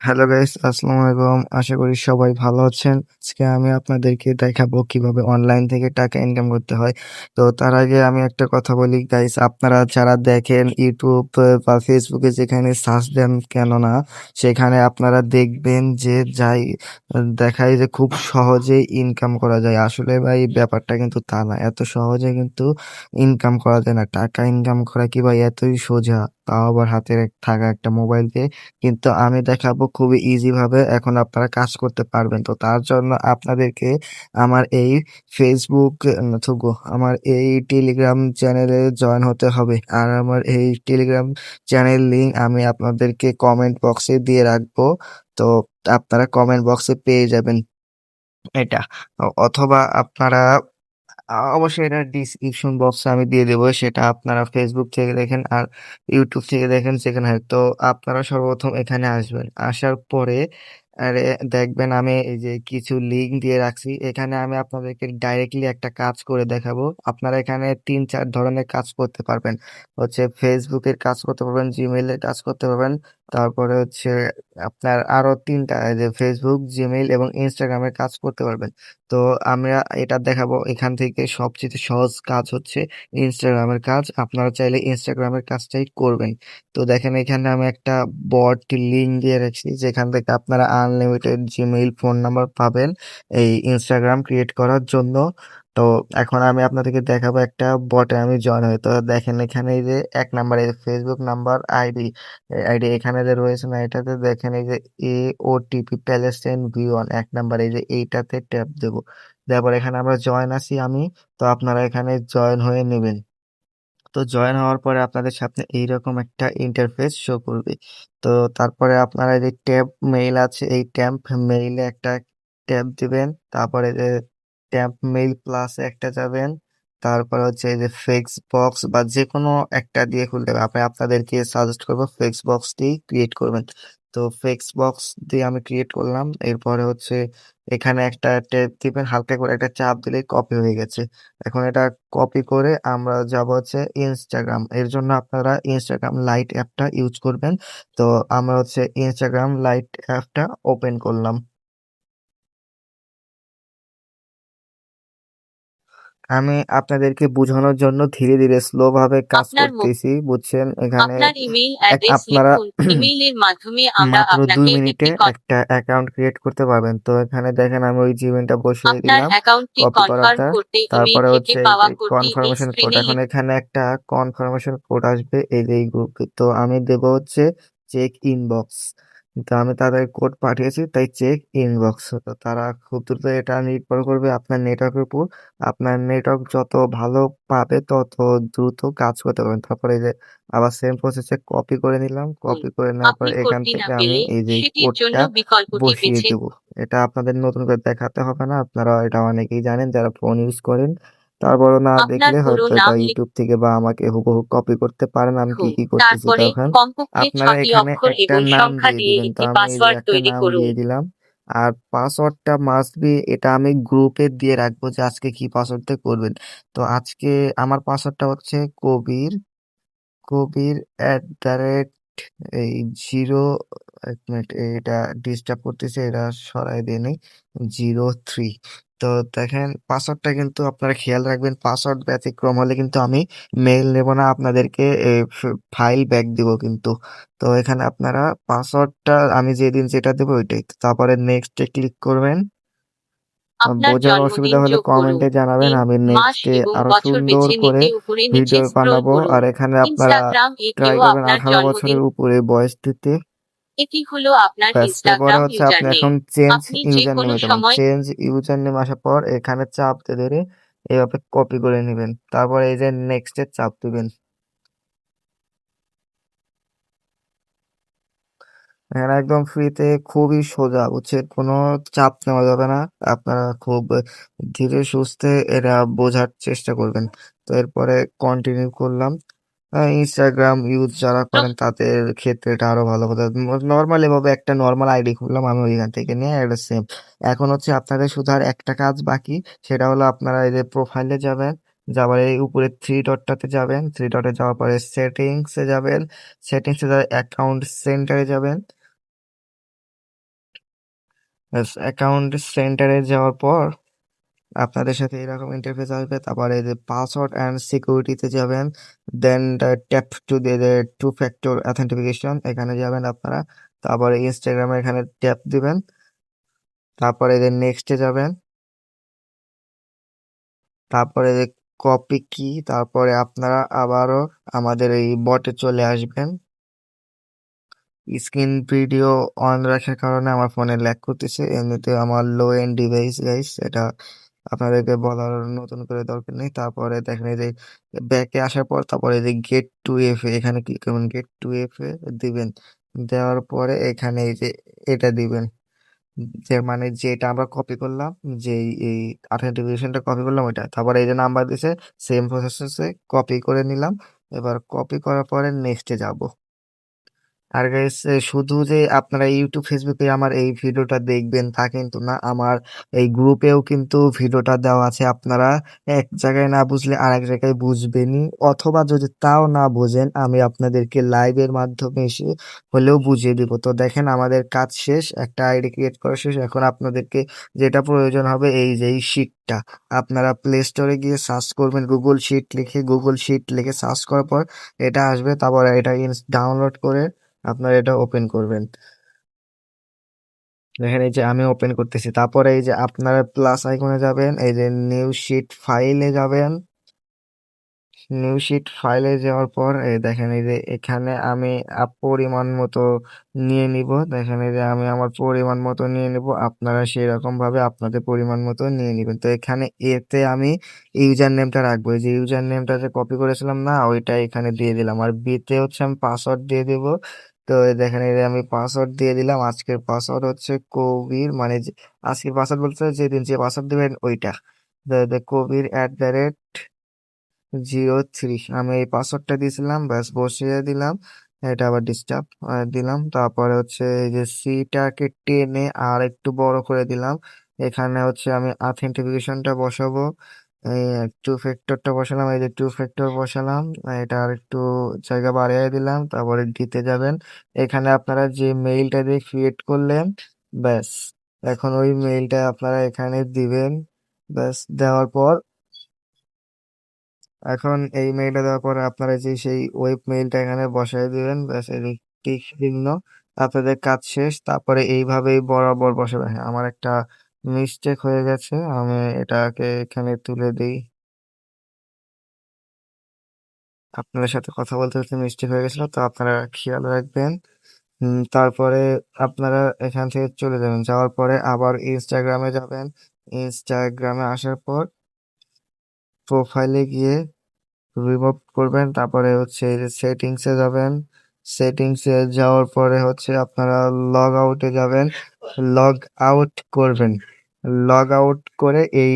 Hello guys, আসসালামু আলাইকুম। আশা করি সবাই ভালো আছেন। আজকে আমি আপনাদেরকে দেখাবো কীভাবে অনলাইন থেকে টাকা ইনকাম করতে হয়। তো তার আগে আমি একটা কথা বলি। গাইস, আপনারা যারা দেখেন ইউটিউব বা ফেসবুকে যেখানে সার্চ দেন কেন না, সেখানে আপনারা দেখবেন যে যাই, দেখায় যে খুব সহজেই ইনকাম করা যায়। আসলে ভাই, ব্যাপারটা কিন্তু তা না। এত সহজে কিন্তু ইনকাম করা যায় না। টাকা ইনকাম করা কি ভাই, এতই সোজা। তাও আবার হাতে থাকা একটা মোবাইল দিয়ে। কিন্তু আমি দেখাবো খুবই ইজি ভাবে এখন আপনারা কাজ করতে পারবেন। তো তার জন্য আপনাদেরকে আমার এই ফেসবুক আমার এই টেলিগ্রাম চ্যানেলে জয়েন হতে হবে। আর আমার এই টেলিগ্রাম চ্যানেল লিঙ্ক আমি আপনাদেরকে কমেন্ট বক্সে দিয়ে রাখব। তো আপনারা কমেন্ট বক্সে পেয়ে যাবেন। এটা, অথবা আপনারা অবশ্যই এটা ডিসক্রিপশন বক্সে আমি দিয়ে দেবো, সেটা আপনারা ফেসবুক থেকে দেখেন আর ইউটিউব থেকে দেখেন সেখানে হয়। তো আপনারা সর্বপ্রথম এখানে আসবেন, আসার পরে আরে দেখবেন আমি এই যে কিছু লিঙ্ক দিয়ে রাখছি, এখানে আমি আপনাদেরকে ডাইরেক্টলি একটা কাজ করে দেখাবো। আপনারা এখানে তিন চার ধরনের কাজ করতে পারবেন, হচ্ছে ফেসবুকের কাজ করতে পারবেন জিমেইলের কাজ করতে পারবেন তারপরে হচ্ছে আপনার আরও তিনটা যে ফেসবুক জিমেইল এবং ইনস্টাগ্রামের কাজ করতে পারবেন। তো আমরা এটা দেখাবো। এখান থেকে সবচেয়ে সহজ কাজ হচ্ছে ইনস্টাগ্রামের কাজ। আপনারা চাইলে ইনস্টাগ্রামের কাজটাই করবেন। তো দেখেন এখানে আমি একটা বট লিঙ্ক দিয়ে রাখছি, যেখান থেকে আপনারা আনলিমিটেড জিমেইল ফোন নাম্বার পাবেন এই ইনস্টাগ্রাম ক্রিয়েট করার জন্য। তো এখন আমি আপনাদেরকে দেখাবো একটা বটে আমি জয়েন হই। তো দেখেন এখানে এই যে এক নাম্বার এই ফেসবুক নাম্বার আইডি আইডি এখানে যে রয়েছে না, এটাতে দেখেন এই যে এ O TP Palestine V one এক নাম্বার এই যে এইটাতে ট্যাপ দেবো। দেওয়ার এখানে আমরা জয়েন আছি আমি, তো আপনারা এখানে জয়েন হয়ে নেবেন। তো জয়েন হওয়ার পরে আপনাদের সামনে এইরকম একটা ইন্টারফেস শো করবে। তো তারপরে আপনারা যে ট্যাব মেইল আছে, এই ট্যাম্প মেইলে একটা ট্যাব দিবেন। তারপরে যে ট্যাম্প মেইল প্লাস একটা যাবেন। তারপরে হচ্ছে এই যে ফেক্স বক্স বা যে কোনো একটা দিয়ে খুলতে হবে। আপনি আপনাদেরকে সাজেস্ট করব ফেক্স বক্স দিয়ে ক্রিয়েট করবেন। তো ফেক্স বক্স দিয়ে আমি ক্রিয়েট করলাম। এরপরে হচ্ছে এখানে একটা ট্যাব দিবেন, হালকা করে একটা চাপ দিলেই কপি হয়ে গেছে। এখন এটা কপি করে আমরা যাব হচ্ছে ইনস্টাগ্রাম এর জন্য আপনারা ইনস্টাগ্রাম লাইট অ্যাপটা ইউজ করবেন। তো আমরা হচ্ছে ইনস্টাগ্রাম লাইট অ্যাপটা ওপেন করলাম। আমি আপনাদেরকে বুঝানোর জন্য ধীরে ধীরে স্লো ভাবে কাজ আপনার করতেছি বুঝছেন? এখানে আপনার ইমেইল অ্যাড্রেস আপনারা লিখুন। ইমেইলের মাধ্যমে আমরা মাত্র দুই আপনাকে মিনিটে একটি কন- একটা অ্যাকাউন্ট ক্রিয়েট করতে পারবেন। তো এখানে দেখেন আমি ওই জিমেলটা বসিয়ে আপনার দিলাম। অ্যাকাউন্টটি কপি কনফার্ম করাটা। করতে ইমেইল তারপরে থেকে হচ্ছে পাওয়া কোডটি এই কনফার্মেশন কোড স্ক্রিনে এখন এখানে একটা কনফার্মেশন কোড আসবে এই যে এই গ্রুপে তো আমি দেব হচ্ছে চেক ইনবক্স তো আমি তাদের কোড পাঠিয়েছি তাই চেক ইনবক্স তো তারা খুব দ্রুত এটা নির্ভর করবে আপনার নেটওয়ার্কের উপর। আপনার নেটওয়ার্ক যত ভালো পাবে তত দ্রুত কাজ করতে পারবেন। তারপরে এই যে আবার সেম প্রসেসে কপি করে নিলাম। কপি করে নেওয়ার পর এখান থেকে আমি এই যে কোডটা বসিয়ে দেব। এটা আপনাদের নতুন করে দেখাতে হবে না। আপনারা এটা অনেকেই জানেন যারা ফোন ইউজ করেন তারপরও না আপনার দেখলে পুরো হয়তো নাম এটা ইউটিউব থেকে বা আমাকে হুবহু কপি করতে পারেন। আমি কি কি করতেছি তারপরে তখন কমপক্ষে আপনারা ছটি এখানে অক্ষর একটা এবং নাম সংখ্যা দিয়ে দিয়ে দিবেন। তো একটি আমি এই যে পাসওয়ার্ড একটা তৈরি নাম করুন। দিয়ে দিলাম। আর পাসওয়ার্ডটা মাস্ট বি এটা আমি গ্রুপে দিয়ে রাখব যে আজকে কি পাসওয়ার্ডটা করবেন। তো আজকে আমার পাসওয়ার্ডটা হচ্ছে Kabir Kabir at the rate এই জিরো এক মিনিট এটা ডিস্টার্ব করতেছে এটা সরাই দিয়ে নেই। জিরো থ্রি তো দেখেন পাসওয়ার্ডটা কিন্তু আপনারা খেয়াল রাখবেন পাসওয়ার্ড ব্যতিক্রম হলে কিন্তু আমি মেইল নেব না আপনাদেরকে ফাইল ব্যাক দিব কিন্তু। তো এখানে আপনারা পাসওয়ার্ডটা আমি যেদিন যেটা দেবো ওইটাই। তারপরে নেক্সটে ক্লিক করবেন। বোঝার অসুবিধা হলে কমেন্টে জানাবেন আমি নেক্সটে আরও সুন্দর করে ভিডিও বানাবো। আর এখানে আপনারা ট্রাই করবেন আঠারো বছরের উপরে বয়স দিতে। এটি হলো? আপনার ইনস্টাগ্রাম হচ্ছে আপনি ইউজার এখন নেম চেঞ্জ আপনি যে ইউজার কোনো নেমে যাবেন সময় চেঞ্জ ইউজার নেম আসার পর এখানে চাপ দিয়ে ধরে এইভাবে কপি করে নেবেন। তারপর এই যে নেক্সটে চাপ দিবেন। এখানে একদম ফ্রিতে খুবই সোজা বুঝছেন? কোনো চাপ নেওয়া যাবে না। আপনারা খুব ধীরে সুস্থে এরা বোঝার চেষ্টা করবেন। তো এরপরে কন্টিনিউ করলাম। ইনস্টাগ্রাম ইউজ যারা করেন তাদের ক্ষেত্রে এটা আরও ভালো কথা নর্মাল এভাবে একটা নর্মাল আইডি খুললাম আমি ওইখান থেকে নিয়ে এটা সেম এখন হচ্ছে আপনাদের শুধু আর একটা কাজ বাকি সেটা হলো আপনারা এই যে প্রোফাইলে যাবেন যাবার এই উপরে থ্রি ডটটাতে যাবেন থ্রি ডটে যাওয়ার পরে সেটিংসে যাবেন সেটিংসে যাবে অ্যাকাউন্ট সেন্টারে যাবেন। ব্যাস অ্যাকাউন্ট সেন্টারে যাওয়ার পর আপনাদের সাথে এরকম ইন্টারফেস আসবে। তারপরে যে পাসওয়ার্ড অ্যান্ড সিকিউরিটিতে যাবেন। Then tap to the two factor authentication এখানে যাবেন আপনারা। তারপরে ইনস্টাগ্রামে এখানে ট্যাপ দিবেন। তারপরে যে নেক্সটে যাবেন। তারপরে যে কপি কি তারপরে আপনারা আবারও আমাদের এই বটে চলে আসবেন। স্ক্রিন ভিডিও অন রাখার কারণে আমার ফোনে ল্যাগ করতেছে। এমনিতে আমার লো এন্ড ডিভাইস গাইস এটা আপনাদেরকে বলার নতুন করে দরকার নেই। তারপরে দেখেন এই যে ব্যাকে আসার পর তারপরে এই যে গেট টু এফ এখানে ক্লিক করবেন। গেট টু এফ এ দিবেন। দেওয়ার পরে এখানে এই যে এটা দিবেন। যে মানে যেটা আমরা কপি করলাম যে এই অথেন্টিফিকেশনটা কপি করলাম ওইটা। তারপরে এই যে নাম্বার দিছে সেম প্রসেসে কপি করে নিলাম। এবার কপি করার পরে নেক্সটে যাব। আর গাইস শুধু যে আপনারা ইউটিউব ফেসবুকে আমার এই ভিডিওটা দেখবেন তা কিন্তু না। আমার এই গ্রুপেও কিন্তু ভিডিওটা দেওয়া আছে। আপনারা এক জায়গায় না বুঝলে আর এক জায়গায় বুঝবেনই। অথবা যদি তাও না বোঝেন, আমি আপনাদেরকে লাইভের মাধ্যমে এসে হলেও বুঝিয়ে দিব। তো দেখেন, আমাদের কাজ শেষ, একটা আইডি ক্রিয়েট করা শেষ। এখন আপনাদেরকে যেটা প্রয়োজন হবে, এই যে এই শিটটা আপনারা প্লে স্টোরে গিয়ে সার্চ করবেন গুগল শিট লিখে। গুগল শিট লিখে সার্চ করার পর এটা আসবে। তারপর এটা ডাউনলোড করে আপনারা এটা ওপেন করবেন। দেখেন এই যে আমি ওপেন করতেছি। তারপরে এই যে আপনারা প্লাস আইকনে যাবেন, এই যে নিউ শিট ফাইলে যাবেন। নিউ শিট ফাইলে যাওয়ার পর, এই দেখেন এই যে এখানে আমি পরিমাণ মতো নিয়ে নিব। দেখেন এই যে আমি আমার পরিমাণ মতো নিয়ে নিব। আপনারা সেই রকম ভাবে আপনাদের পরিমাণ মতো নিয়ে নেবেন। তো এখানে এতে আমি ইউজার নেমটা রাখব যে ইউজার নেমটা যে কপি করেছিলাম না, ওইটা এখানে দিয়ে দিলাম। আর বিতে হচ্ছে আমি পাসওয়ার্ড দিয়ে দেব। তো দেখেন আমি পাসওয়ার্ড দিয়ে দিলাম। আজকের পাসওয়ার্ড হচ্ছে কবির মানে আজকের পাসওয়ার্ড বলতে যেদিন যে পাসওয়ার্ড দেবেন ওইটা। Kabir at the rate zero three আমি এই পাসওয়ার্ডটা দিয়েছিলাম, ব্যাস বসিয়ে দিলাম। এটা আবার ডিস্টার্ব দিলাম। তারপরে হচ্ছে এই যে সিটাকে টেনে আর একটু বড় করে দিলাম। এখানে হচ্ছে আমি অথেন্টিফিকেশনটা বসাবো। টু ফ্যাক্টরটা বসালাম, এই যে টু ফ্যাক্টর বসালাম, এটা আর একটু জায়গা বাড়িয়ে দিলাম, তারপরে দিতে যাবেন। এখানে আপনারা যে মেইলটা দিয়ে ক্রিয়েট করলেন, ব্যাস। এখন ওই মেইলটা আপনারা এখানে দিবেন, ব্যাস, দেওয়ার পর এখন এই মেইলটা দেওয়ার পর আপনারা যে সেই ওয়েব মেইলটা এখানে বসায় দিবেন, ব্যাস, এই টিক চিহ্ন, আপনাদের কাজ শেষ, তারপরে এইভাবেই বরাবর বসাবে হ্যাঁ আমার একটা মিস্টেক হয়ে গেছে, আমি এটাকে এখানে তুলে দিই। আপনাদের সাথে কথা বলতে বলতে মিস্টেক হয়ে গেছিল, তো আপনারা খেয়াল রাখবেন। তারপরে আপনারা এখান থেকে চলে যাবেন, যাওয়ার পরে আবার ইনস্টাগ্রামে যাবেন। ইনস্টাগ্রামে আসার পর প্রোফাইলে গিয়ে রিমুভ করবেন, তারপরে হচ্ছে সেটিংসে যাবেন। সেটিংসে যাওয়ার পরে হচ্ছে আপনারা লগ আউটে যাবেন লগ আউট করবেন। লগ আউট করে এই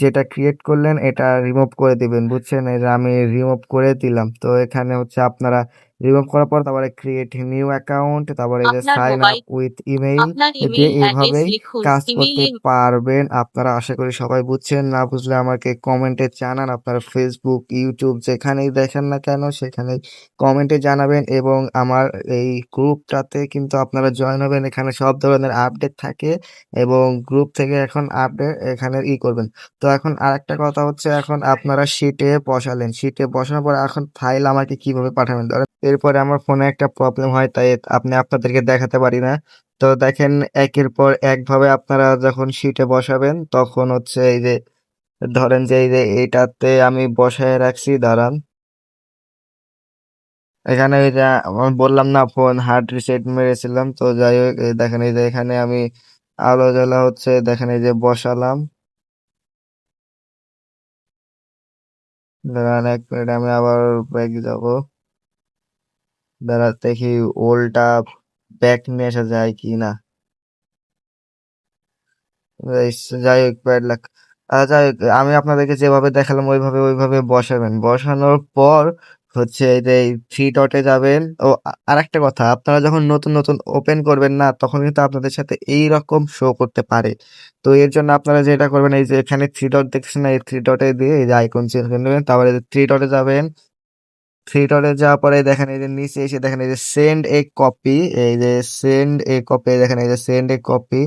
যেটা ক্রিয়েট করলেন এটা রিমুভ করে দিবেন, বুঝছেন? এই যে আমি রিমুভ করে দিলাম, তো এখানে হচ্ছে আপনারা রিমুভ করার পর তারপরে ক্রিয়েট নিউ অ্যাকাউন্ট তারপরে এই যে আপনার sign up mobile with email আপনার দিয়ে ইমেইল অ্যাড্রেস এইভাবেই লিখুন কাজ করতে ইমেইলে পারবেন। আপনারা আশা করি সবাই বুঝছেন না বুঝলে আমাকে কমেন্টে জানান আপনারা ফেসবুক ইউটিউব যেখানেই দেখেন না কেন সেখানে কমেন্টে জানাবেন এবং আমার এই গ্রুপটাতে কিন্তু আপনারা জয়েন হবেন এখানে সব ধরনের আপডেট থাকে এবং গ্রুপ থেকে এখন আপডেট এখানে ই করবেন। তো এখন আরেকটা কথা হচ্ছে এখন আপনারা শিটে বসালেন শিটে বসানোর পর এখন ফাইল আমাকে কীভাবে পাঠাবেন? ধরেন এরপরে আমার ফোনে একটা প্রবলেম হয়, তাই আপনি আপনাদেরকে দেখাতে পারি না। তো দেখেন, একের পর একভাবে আপনারা যখন শিটে বসাবেন, তখন হচ্ছে এই যে, ধরেন যে এই যে এইটাতে আমি বসায় রাখছি, দাঁড়ান। এখানে ওই যে বললাম না ফোন হার্ড রিসেট মেরেছিলাম, তো যাই হোক দেখেন এই যে এখানে আমি আলো জ্বালা হচ্ছে, দেখেন এই যে বসালাম। দাঁড়ান, এক মিনিট আমি আবার ব্যাক যাব। দাঁড়া দেখি ওলটা ব্যাক নিয়ে আসা যায় কি না? যাই হোক ব্যাড লাক যাই হোক, আমি আপনাদেরকে যেভাবে দেখালাম, ওইভাবে ওইভাবে বসাবেন। বসানোর পর হচ্ছে এই থ্রি ডটে যাবেন। ও আর একটা কথা, আপনারা যখন নতুন নতুন ওপেন করবেন না, তখন কিন্তু আপনাদের সাথে এই রকম শো করতে পারে। তো এর জন্য আপনারা যেটা করবেন, এই যে এখানে থ্রি ডট দেখছেন না, এই থ্রি ডটে দিয়ে এই যে আইকন চেঞ্জ করে নেবেন তারপরে থ্রি ডটে যাবেন। থ্রি যাওয়ার পরে দেখেন এই যে নিচে এসে দেখেন এই যে সেন্ড এ কপি, এই যে সেন্ড এ কপি, দেখেন এই যে সেন্ড এ কপি,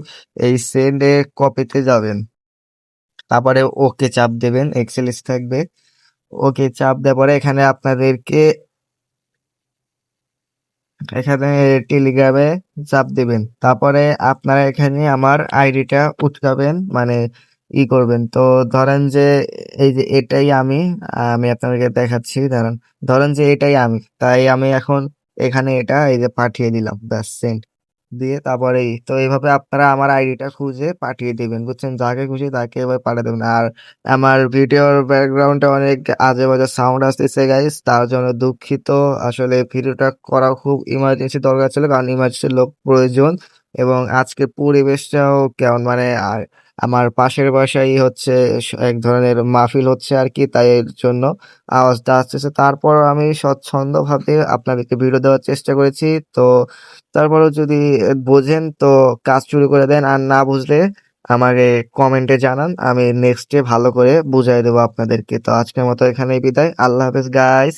এই সেন্ড এ কপিতে যাবেন। তারপরে ওকে চাপ দেবেন এক্সেল থাকবে। ওকে চাপ দেওয়ার পরে এখানে আপনাদেরকে এখানে টেলিগ্রামে চাপ দেবেন। তারপরে আপনারা এখানে আমার আইডিটা উঠকাবেন মানে ই করবেন। তো ধরেন যে, এই যে এটাই আমি আমি আপনাদেরকে দেখাচ্ছি, ধরেন ধরেন যে এটাই আমি, তাই আমি এখন এখানে এটা, এই যে পাঠিয়ে দিলাম, ব্যাস সেন্ড দিয়ে তারপরে তো এইভাবে আপনারা আমার আইডিটা খুঁজে পাঠিয়ে দেবেন, বুঝছেন? যাকে খুশি তাকে এভাবে পাঠিয়ে দেবেন। আর আমার ভিডিওর ব্যাকগ্রাউন্ডে অনেক আজে বাজে সাউন্ড আসতেছে গাইস তার জন্য দুঃখিত। আসলে ভিডিওটা করা খুব ইমার্জেন্সি দরকার ছিল, কারণ ইমার্জেন্সি লোক প্রয়োজন এবং আজকে পরিবেশটাও কেমন মানে আর আমার পাশের বাসায় হচ্ছে এক ধরনের মাহফিল হচ্ছে আর কি, তাই এর জন্য আওয়াজটা আসতেছে। তারপর আমি স্বচ্ছন্দভাবে আপনাদেরকে ভিডিও দেওয়ার চেষ্টা করেছি। তো তারপরেও যদি বোঝেন তো কাজ শুরু করে দেন, আর না বুঝলে আমাকে কমেন্টে জানান, আমি নেক্সটে ভালো করে বুঝাই দেবো আপনাদেরকে। তো আজকের মতো এখানেই বিদায়। আল্লাহ হাফেজ গাইস